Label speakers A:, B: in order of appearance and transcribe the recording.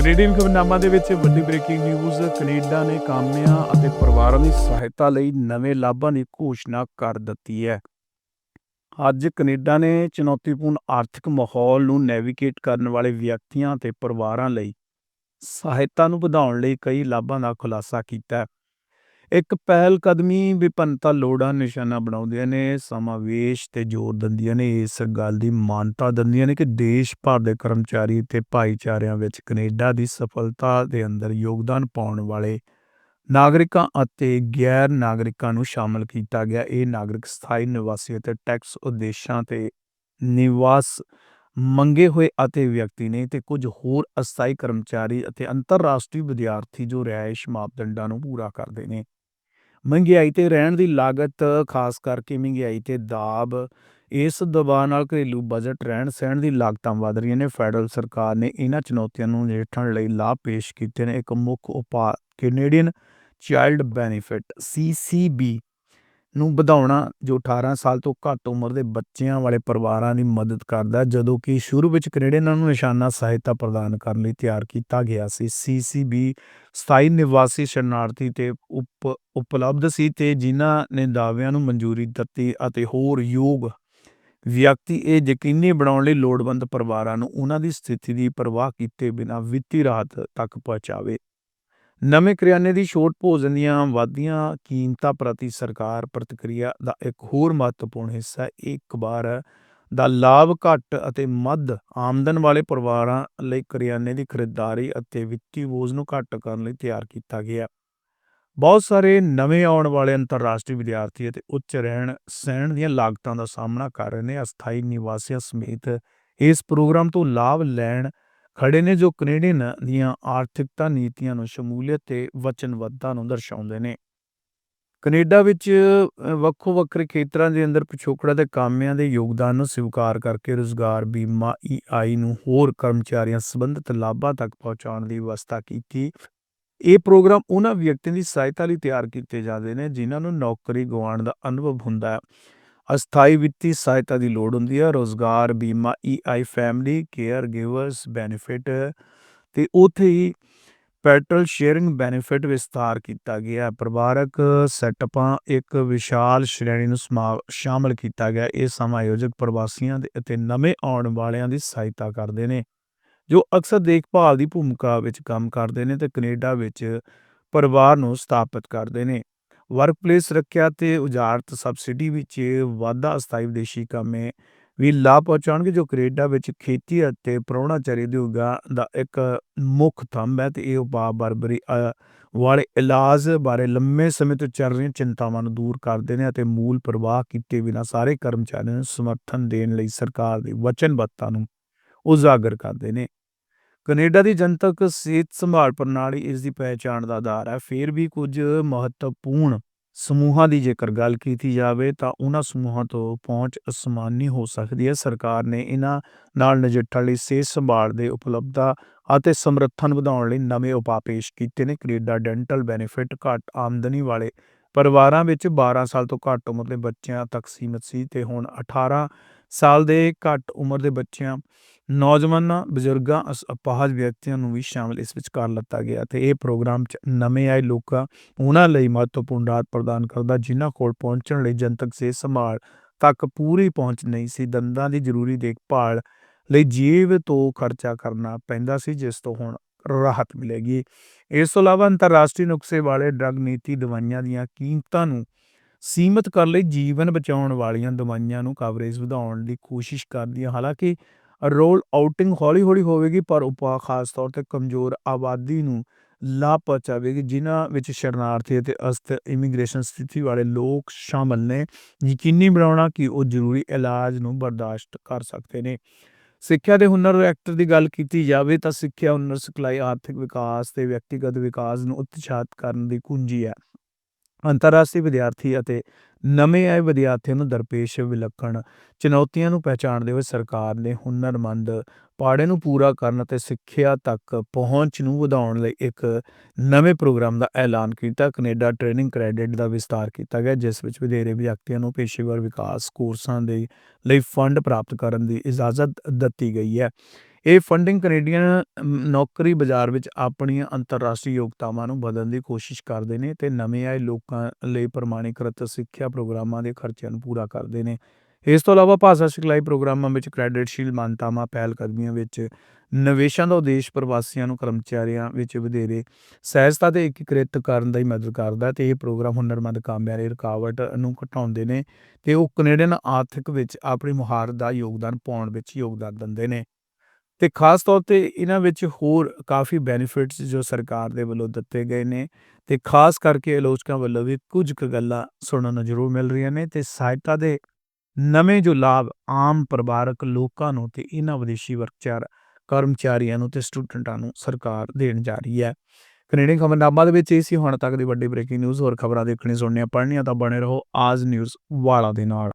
A: Canadian ਖਬਰਨਾਮਾ ਦੇ ਵਿੱਚ ਵੱਡੀ ਬ੍ਰੇਕਿੰਗ ਨਿਊਜ਼, ਕੈਨੇਡਾ ਨੇ ਕਾਮਿਆਂ ਅਤੇ ਪਰਿਵਾਰਾਂ ਦੀ ਸਹਾਇਤਾ ਲਈ ਨਵੇਂ ਲਾਭਾਂ ਦੀ ਘੋਸ਼ਣਾ ਕਰ ਦਿੱਤੀ ਹੈ। ਅੱਜ ਕੈਨੇਡਾ ਨੇ ਚੁਣੌਤੀਪੂਰਨ ਆਰਥਿਕ ਮਾਹੌਲ ਨੂੰ ਨੈਵੀਗੇਟ ਕਰਨ ਵਾਲੇ ਵਿਅਕਤੀਆਂ ਅਤੇ ਪਰਿਵਾਰਾਂ ਲਈ ਸਹਾਇਤਾ ਨੂੰ ਵਧਾਉਣ ਲਈ ਕਈ ਲਾਭਾਂ ਦਾ ਖੁਲਾਸਾ ਕੀਤਾ ਹੈ। ਇੱਕ ਪਹਿਲ ਕਦਮੀ ਵਿਭਿੰਨਤਾ ਲੋੜਾਂ ਨਿਸ਼ਾਨਾ ਬਣਾਉਂਦੀਆਂ ਨੇ, ਸਮਾਵੇਸ਼ ਤੇ ਜ਼ੋਰ ਦਿੰਦੀਆਂ ਨੇ, ਇਸ ਗੱਲ ਦੀ ਮਾਨਤਾ ਦਿੰਦੀਆਂ ਨੇ ਕਿ ਦੇਸ਼ ਭਰ ਦੇ ਕਰਮਚਾਰੀ ਤੇ ਭਾਈਚਾਰਿਆਂ ਵਿੱਚ ਕੈਨੇਡਾ ਦੀ ਸਫਲਤਾ ਦੇ ਅੰਦਰ ਯੋਗਦਾਨ ਪਾਉਣ ਵਾਲੇ ਨਾਗਰਿਕਾਂ ਅਤੇ ਗੈਰ ਨਾਗਰਿਕਾਂ ਨੂੰ ਸ਼ਾਮਲ ਕੀਤਾ ਗਿਆ। ਇਹ ਨਾਗਰਿਕ ਸਥਾਈ ਨਿਵਾਸੀ ਅਤੇ ਟੈਕਸ ਉਦੇਸ਼ਾਂ ਤੇ ਨਿਵਾਸ ਮੰਗੇ ਹੋਏ ਅਤੇ ਵਿਅਕਤੀ ਨੇ ਤੇ ਕੁਝ ਹੋਰ ਅਸਥਾਈ ਕਰਮਚਾਰੀ ਅਤੇ ਅੰਤਰਰਾਸ਼ਟਰੀ ਵਿਦਿਆਰਥੀ ਜੋ ਰਿਹਾਇਸ਼ ਮਾਪਦੰਡਾਂ ਨੂੰ ਪੂਰਾ ਕਰਦੇ ਨੇ। ਮਹਿੰਗਾਈ ਤੇ ਰਹਿਣ ਦੀ ਲਾਗਤ, ਖਾਸ ਕਰਕੇ ਮਹਿੰਗਾਈ ਤੇ ਦਾਬ, ਇਸ ਦਬਾਅ ਨਾਲ ਘਰੇਲੂ ਬਜਟ ਰਹਿਣ ਸਹਿਣ ਦੀ ਲਾਗਤਾਂ ਵਧ ਰਹੀਆਂ ਨੇ। ਫੈਡਰਲ ਸਰਕਾਰ ਨੇ ਇਹਨਾਂ ਚੁਣੌਤੀਆਂ ਨੂੰ ਨਜਿੱਠਣ ਲਈ ਲਾਭ ਪੇਸ਼ ਕੀਤੇ ਨੇ। ਇੱਕ ਮੁੱਖ ਉਪਾਅ ਕੈਨੇਡੀਅਨ ਚਾਈਲਡ ਬੈਨੀਫਿਟ ਸੀਸੀਬੀ ਨੂੰ ਵਧਾਉਣਾ ਜੋ 18 ਸਾਲ ਤੋਂ ਘੱਟ ਉਮਰ ਦੇ ਬੱਚਿਆਂ ਵਾਲੇ ਪਰਿਵਾਰਾਂ ਦੀ ਮਦਦ ਕਰਦਾ ਜਦੋਂ ਕਿ ਸ਼ੁਰੂ ਵਿੱਚ ਕੈਨੇਡੀਅਨਾਂ ਨੂੰ ਨਿਸ਼ਾਨਾ ਸਹਾਇਤਾ ਪ੍ਰਦਾਨ ਕਰਨ ਲਈ ਤਿਆਰ ਕੀਤਾ ਗਿਆ ਸੀ। ਸੀਸੀਬੀ ਸਥਾਈ ਨਿਵਾਸੀ ਸ਼ਰਨਾਰਥੀ ਤੇ ਉਪ, ਉਪਲਬਧ ਸੀ ਤੇ ਜਿਨ੍ਹਾਂ ਨੇ ਦਾਅਵਿਆਂ ਨੂੰ ਮਨਜ਼ੂਰੀ ਦਿੱਤੀ ਅਤੇ ਹੋਰ ਯੋਗ ਵਿਅਕਤੀ ਇਹ ਯਕੀਨੀ ਬਣਾਉਣ ਲਈ ਲੋੜਵੰਦ ਪਰਿਵਾਰਾਂ ਨੂੰ ਉਹਨਾਂ ਦੀ ਸਥਿਤੀ ਦੀ ਪਰਵਾਹ ਕੀਤੇ ਬਿਨਾਂ ਵਿੱਤੀ ਰਾਹਤ ਤੱਕ ਪਹੁੰਚਾਵੇ। ਨਵੇਂ ਕਰਿਆਨੇ ਦੀ ਛੋਟ ਭੋਜਨ ਦੀਆਂ ਵਾਧੀਆਂ ਕੀਮਤਾਂ ਪ੍ਰਤੀ ਸਰਕਾਰ ਪ੍ਰਤੀਕਿਰਿਆ ਦਾ ਇੱਕ ਹੋਰ ਮਹੱਤਵਪੂਰਨ ਹਿੱਸਾ ਇੱਕ ਵਾਰ ਦਾ ਲਾਭ ਘੱਟ ਅਤੇ ਮੱਧ ਆਮਦਨ ਵਾਲੇ ਪਰਿਵਾਰਾਂ ਲਈ ਕਰਿਆਨੇ ਦੀ ਖਰੀਦਦਾਰੀ ਅਤੇ ਵਿੱਤੀ ਬੋਝ ਨੂੰ ਘੱਟ ਕਰਨ ਲਈ ਤਿਆਰ ਕੀਤਾ ਗਿਆ। ਬਹੁਤ ਸਾਰੇ ਨਵੇਂ ਆਉਣ ਵਾਲੇ ਅੰਤਰਰਾਸ਼ਟਰੀ ਵਿਦਿਆਰਥੀ ਅਤੇ ਉੱਚ ਰਹਿਣ ਸਹਿਣ ਦੀਆਂ ਲਾਗਤਾਂ ਦਾ ਸਾਹਮਣਾ ਕਰ ਰਹੇ ਨੇ। ਅਸਥਾਈ ਨਿਵਾਸੀਆਂ ਸਮੇਤ ਇਸ ਪ੍ਰੋਗਰਾਮ ਤੋਂ ਲਾਭ ਲੈਣ ਖੜੇ ਨੇ ਜੋ ਕੈਨੇਡੀਅਨ ਦੀਆਂ ਆਰਥਿਕਤਾ ਨੀਤੀਆਂ ਨੂੰ ਸ਼ਮੂਲੀਅਤ ਤੇ ਵਚਨਬੱਧਤਾ ਨੂੰ ਦਰਸਾਉਂਦੇ ਨੇ। ਕੈਨੇਡਾ ਵਿੱਚ ਵੱਖੋ ਵੱਖਰੇ ਖੇਤਰਾਂ ਦੇ ਅੰਦਰ ਪਿਛੋਕੜਾ ਤੇ ਕਾਮਿਆਂ ਦੇ ਯੋਗਦਾਨ ਨੂੰ ਸਵੀਕਾਰ ਕਰਕੇ ਰੁਜ਼ਗਾਰ ਬੀਮਾ ਈਆਈ ਨੂੰ ਹੋਰ ਕਰਮਚਾਰੀਆਂ ਸੰਬੰਧਿਤ ਲਾਭਾਂ ਤੱਕ ਪਹੁੰਚਾਉਣ ਦੀ ਵਿਵਸਥਾ ਕੀਤੀ। ਇਹ ਪ੍ਰੋਗਰਾਮ ਉਹਨਾਂ ਵਿਅਕਤੀਆਂ ਦੀ ਸਹਾਇਤਾ ਲਈ ਤਿਆਰ ਕੀਤੇ ਜਾਂਦੇ ਨੇ, ਜਿਨ੍ਹਾਂ ਨੂੰ ਨੌਕਰੀ ਗਵਾਉਣ ਦਾ ਅਨੁਭਵ ਹੁੰਦਾ ਹੈ। ਅਸਥਾਈ ਵਿੱਤੀ ਸਹਾਇਤਾ ਦੀ ਲੋੜ ਹੁੰਦੀ ਹੈ ਰੋਜ਼ਗਾਰ, ਬੀਮਾ EI family, caregivers, benefit ਤੇ ਉੱਥੇ ਹੀ ਪੈਟਰਲ ਸ਼ੇਅਰਿੰਗ ਬੈਨੀਫਿਟ ਵਿਸਤਾਰ ਕੀਤਾ ਗਿਆ। ਪਰਿਵਾਰਕ ਸੈਟਅਪਾਂ ਇੱਕ ਵਿਸ਼ਾਲ ਸ਼੍ਰੇਣੀ ਨੂੰ ਸਮਾ- ਸ਼ਾਮਲ ਕੀਤਾ ਗਿਆ। ਇਹ ਸਮਾਯੋਜਕ ਪ੍ਰਵਾਸੀਆਂ ਦੇ ਅਤੇ ਨਵੇਂ ਆਉਣ ਵਾਲਿਆਂ ਦੀ ਸਹਾਇਤਾ ਕਰਦੇ ਨੇ, ਜੋ ਅਕਸਰ ਦੇਖਭਾਲ ਦੀ ਭੂਮਿਕਾ ਵਿੱਚ ਕੰਮ ਕਰਦੇ ਨੇ ਤੇ ਕੈਨੇਡਾ ਵਿੱਚ ਪਰਿਵਾਰ ਨੂੰ ਸਥਾਪਿਤ ਕਰਦੇ ਨੇ। ਵਰਕਪਲੇਸ ਰੱਖਿਆ ਤੇ ਉਜਾਰਤ ਸਬਸਿਡੀ ਵਿੱਚ ਵਾਧਾ ਅਸਥਾਈ ਵਿਦੇਸ਼ੀ ਕਾਮੇ ਵੀ ਲਾਭ ਪਹੁੰਚਾਉਣਗੇ, ਜੋ ਕੈਨੇਡਾ ਵਿੱਚ ਖੇਤੀ ਅਤੇ ਪ੍ਰਾਹੁਣਾਚਾਰੀ ਉਦਯੋਗਾਂ ਦਾ ਇੱਕ ਮੁੱਖ ਥੰਮ ਹੈ ਤੇ ਇਹ ਉਪਾਅ ਬਰਬਰੀ ਵਾਲੇ ਇਲਾਜ ਬਾਰੇ ਲੰਮੇ ਸਮੇਂ ਤੋਂ ਚੱਲ ਰਹੀਆਂ ਚਿੰਤਾਵਾਂ ਨੂੰ ਦੂਰ ਕਰਦੇ ਨੇ ਅਤੇ ਮੂਲ ਪ੍ਰਵਾਹ ਕੀਤੇ ਬਿਨਾਂ ਸਾਰੇ ਕਰਮਚਾਰੀਆਂ ਨੂੰ ਸਮਰਥਨ ਦੇਣ ਲਈ ਸਰਕਾਰ ਦੀ ਵਚਨਬੱਧਤਾ ਨੂੰ ਉਜਾਗਰ ਕਰਦੇ ਨੇ। ਕੈਨੇਡਾ ਦੀ ਜਨਤਕ ਸਿਹਤ ਸੰਭਾਲ ਪ੍ਰਣਾਲੀ ਇਸ ਦੀ ਪਹਿਚਾਣ ਦਾ ਆਧਾਰ ਹੈ। ਫਿਰ ਵੀ ਕੁਝ ਮਹੱਤਵਪੂਰਨ ਸਮੂਹਾਂ ਦੀ ਜੇਕਰ ਗੱਲ ਕੀਤੀ ਜਾਵੇ ਤਾਂ ਉਹਨਾਂ ਸਮੂਹਾਂ ਤੋਂ ਪਹੁੰਚ ਅਸਮਾਨੀ ਹੋ ਸਕਦੀ ਹੈ। ਸਰਕਾਰ ਨੇ ਇਹਨਾਂ ਨਾਲ ਨਜਿੱਠਣ ਲਈ ਸਿਹਤ ਸੰਭਾਲ ਦੇ ਉਪਲਬਧਤਾ ਅਤੇ ਸਮਰੱਥਨ ਵਧਾਉਣ ਲਈ ਨਵੇਂ ਉਪਾਅ ਪੇਸ਼ ਕੀਤੇ ਨੇ। ਕੈਨੇਡਾ ਡੈਂਟਲ ਬੈਨੀਫਿਟ ਘੱਟ ਆਮਦਨੀ ਵਾਲੇ ਪਰਿਵਾਰਾਂ ਵਿੱਚ 12 ਸਾਲ ਤੋਂ ਘੱਟ ਉਮਰ ਦੇ ਬੱਚਿਆਂ ਤੱਕ ਸੀਮਿਤ ਸੀ ਤੇ ਹੁਣ 18 ਸਾਲ ਦੇ ਘੱਟ ਉਮਰ ਦੇ ਬੱਚਿਆਂ ਨੌਜਵਾਨਾਂ, ਬਜ਼ੁਰਗਾਂ ਅਸ- ਅਪਾਹਜ ਵਿਅਕਤੀਆਂ ਨੂੰ ਵੀ ਸ਼ਾਮਲ ਇਸ ਵਿੱਚ ਕਰ ਲਿੱਤਾ ਗਿਆ ਤੇ ਇਹ ਪ੍ਰੋਗਰਾਮ 'ਚ ਨਵੇਂ ਆਏ ਲੋਕਾਂ, ਉਹਨਾਂ ਲਈ ਮਹੱਤਵਪੂਰਨ ਰਾਹਤ ਪ੍ਰਦਾਨ ਕਰਦਾ, ਜਿਨ੍ਹਾਂ ਕੋਲ ਪਹੁੰਚਣ ਲਈ ਜਨਤਕ ਸਿਹਤ ਸੰਭਾਲ ਤੱਕ ਪੂਰੀ ਪਹੁੰਚ ਨਹੀਂ ਸੀ, ਦੰਦਾਂ ਦੀ ਜ਼ਰੂਰੀ ਦੇਖਭਾਲ ਲਈ ਜੀਵ ਤੋਂ ਖਰਚਾ ਕਰਨਾ ਪੈਂਦਾ ਸੀ, ਜਿਸ ਤੋਂ ਹੁਣ ਰਾਹਤ ਮਿਲੇਗੀ। ਇਸ ਤੋਂ ਇਲਾਵਾ ਅੰਤਰਰਾਸ਼ਟਰੀ ਨੁਕਸੇ ਵਾਲੇ ਡਰੱਗ ਨੀਤੀ ਦਵਾਈਆਂ ਦੀਆਂ ਕੀਮਤਾਂ ਨੂੰ ਸੀਮਿਤ ਕਰਨ ਲਈ ਜੀਵਨ ਬਚਾਉਣ ਵਾਲੀਆਂ ਦਵਾਈਆਂ ਨੂੰ ਕਵਰੇਜ ਵਧਾਉਣ ਦੀ ਕੋਸ਼ਿਸ਼ ਕਰਦੀ ਹੈ ਹਾਲਾਂਕਿ ਰੋਲ ਆਊਟਿੰਗ ਹੌਲੀ-ਹੌਲੀ ਹੋਵੇਗੀ, ਪਰ ਉਪਾਅ ਖਾਸ ਤੌਰ ਤੇ ਕਮਜ਼ੋਰ ਆਬਾਦੀ ਨੂੰ ਲਾਭ ਪਹੁੰਚਾਵੇਗੀ ਜਿਨ੍ਹਾਂ ਵਿੱਚ ਸ਼ਰਨਾਰਥੀ ਅਤੇ ਅਸਥ ਇਮੀਗ੍ਰੇਸ਼ਨ ਸਥਿਤੀ ਵਾਲੇ ਲੋਕ ਸ਼ਾਮਲ ਨੇ, ਯਕੀਨੀ ਬਣਾਉਣਾ ਕਿ ਉਹ ਜ਼ਰੂਰੀ ਇਲਾਜ ਨੂੰ ਬਰਦਾਸ਼ਤ ਕਰ ਸਕਦੇ ਨੇ। ਸਿੱਖਿਆ ਦੇ ਹੁਨਰ ਐਕਟਰ ਦੀ ਗੱਲ ਕੀਤੀ ਜਾਵੇ ਤਾਂ ਸਿੱਖਿਆ ਹੁਨਰ ਸਿਖਲਾਈ ਆਰਥਿਕ ਵਿਕਾਸ ਤੇ ਵਿਅਕਤੀਗਤ ਵਿਕਾਸ ਨੂੰ ਉਤਸ਼ਾਹਿਤ ਕਰਨ ਦੀ ਕੁੰਜੀ ਹੈ। ਅੰਤਰਰਾਸ਼ਟਰੀ ਵਿਦਿਆਰਥੀ ਅਤੇ ਨਵੇਂ ਆਏ ਵਿਦਿਆਰਥੀਆਂ ਨੂੰ ਦਰਪੇਸ਼ ਵਿਲੱਖਣ ਚੁਣੌਤੀਆਂ ਨੂੰ ਪਹਿਚਾਣਦੇ ਹੋਏ ਸਰਕਾਰ ਨੇ ਹੁਨਰਮੰਦ ਪਾੜੇ ਨੂੰ ਪੂਰਾ ਕਰਨ ਅਤੇ ਸਿੱਖਿਆ ਤੱਕ ਪਹੁੰਚ ਨੂੰ ਵਧਾਉਣ ਲਈ ਇੱਕ ਨਵੇਂ ਪ੍ਰੋਗਰਾਮ ਦਾ ਐਲਾਨ ਕੀਤਾ। ਕੈਨੇਡਾ ਟ੍ਰੇਨਿੰਗ ਕ੍ਰੈਡਿਟ ਦਾ ਵਿਸਤਾਰ ਕੀਤਾ ਗਿਆ, ਜਿਸ ਵਿੱਚ ਵਧੇਰੇ ਵਿਅਕਤੀਆਂ ਨੂੰ ਪੇਸ਼ੇਵਰ ਵਿਕਾਸ ਕੋਰਸਾਂ ਦੇ ਲਈ ਫੰਡ ਪ੍ਰਾਪਤ ਕਰਨ ਦੀ ਇਜਾਜ਼ਤ ਦਿੱਤੀ ਗਈ ਹੈ। ਇਹ ਫੰਡਿੰਗ ਕੈਨੇਡੀਅਨ ਨੌਕਰੀ ਬਾਜ਼ਾਰ ਵਿੱਚ ਆਪਣੀਆਂ ਅੰਤਰਰਾਸ਼ਟਰੀ ਯੋਗਤਾਵਾਂ ਨੂੰ ਬਦਲਣ ਦੀ ਕੋਸ਼ਿਸ਼ ਕਰਦੇ ਨੇ ਤੇ ਨਵੇਂ ਆਏ ਲੋਕਾਂ ਲਈ ਪ੍ਰਮਾਣੀਕ੍ਰਿਤ ਸਿੱਖਿਆ ਪ੍ਰੋਗਰਾਮਾਂ ਦੇ ਖਰਚਿਆਂ ਨੂੰ ਪੂਰਾ ਕਰਦੇ ਨੇ। ਇਸ ਤੋਂ ਇਲਾਵਾ ਭਾਸ਼ਾ ਸਿਖਲਾਈ ਪ੍ਰੋਗਰਾਮਾਂ ਵਿੱਚ ਕ੍ਰੈਡਿਟਸ਼ੀਲ ਮਾਨਤਾਵਾਂ ਪਹਿਲ ਕਦਮੀਆਂ ਵਿੱਚ ਨਿਵੇਸ਼ਾਂ ਦਾ ਉਦੇਸ਼ ਪ੍ਰਵਾਸੀਆਂ ਨੂੰ ਕਰਮਚਾਰੀਆਂ ਵਿੱਚ ਵਧੇਰੇ ਸਹਿਜਤਾ ਤੇ ਏਕੀਕ੍ਰਿਤ ਕਰਨ ਦਾ ਹੀ ਮਦਦ ਕਰਦਾ ਹੈ ਤੇ ਇਹ ਪ੍ਰੋਗਰਾਮ ਹੁਨਰਮੰਦ ਕਾਮਿਆਂ ਦੀ ਰੁਕਾਵਟ ਨੂੰ ਘਟਾਉਂਦੇ ਨੇ ਤੇ ਉਹ ਕੈਨੇਡੀਅਨ ਆਰਥਿਕ ਵਿੱਚ ਆਪਣੀ ਮੁਹਾਰਤ ਦਾ ਯੋਗਦਾਨ ਪਾਉਣ ਵਿੱਚ ਯੋਗਦਾਨ ਦਿੰਦੇ ਨੇ। ਤੇ ਖਾਸ ਤੌਰ ਤੇ ਇਹਨਾਂ ਵਿੱਚ ਹੋਰ ਕਾਫੀ ਬੈਨੀਫਿਟਸ ਜੋ ਸਰਕਾਰ ਦੇ ਵੱਲੋਂ ਦਿੱਤੇ ਗਏ ਨੇ ਤੇ ਖਾਸ ਕਰਕੇ ਆਲੋਚਕਾਂ ਵੱਲੋਂ ਵੀ ਕੁਝ ਕੁ ਗੱਲਾਂ ਸੁਣਨ ਨੂੰ ਜ਼ਰੂਰ ਮਿਲ ਰਹੀਆਂ ਨੇ ਤੇ ਸਹਾਇਤਾ ਦੇ ਨਵੇਂ ਜੋ ਲਾਭ ਆਮ ਪਰਿਵਾਰਕ ਲੋਕਾਂ ਨੂੰ ਤੇ ਇਹਨਾਂ ਵਿਦੇਸ਼ੀ ਵਰਕਚਾਰ ਕਰਮਚਾਰੀਆਂ ਨੂੰ ਤੇ ਸਟੂਡੈਂਟਾਂ ਨੂੰ ਸਰਕਾਰ ਦੇਣ ਜਾ ਰਹੀ ਹੈ। ਕੈਨੇਡੀਅਨ ਖਬਰਨਾਮਾ ਦੇ ਵਿੱਚ ਇਹ ਸੀ, ਹੁਣ ਤੱਕ ਦੀ ਵੱਡੀ ਬ੍ਰੇਕਿੰਗ ਨਿਊਜ਼ ਹੋਰ ਖਬਰਾਂ ਦੇਖਣੀ ਸੁਣਨੀਆਂ, ਪੜ੍ਹਨੀਆਂ ਤਾਂ ਬਣੇ ਰਹੋ ਆਜ ਨਿਊਜ਼ ਵਾਲਾ ਦੇ ਨਾਲ।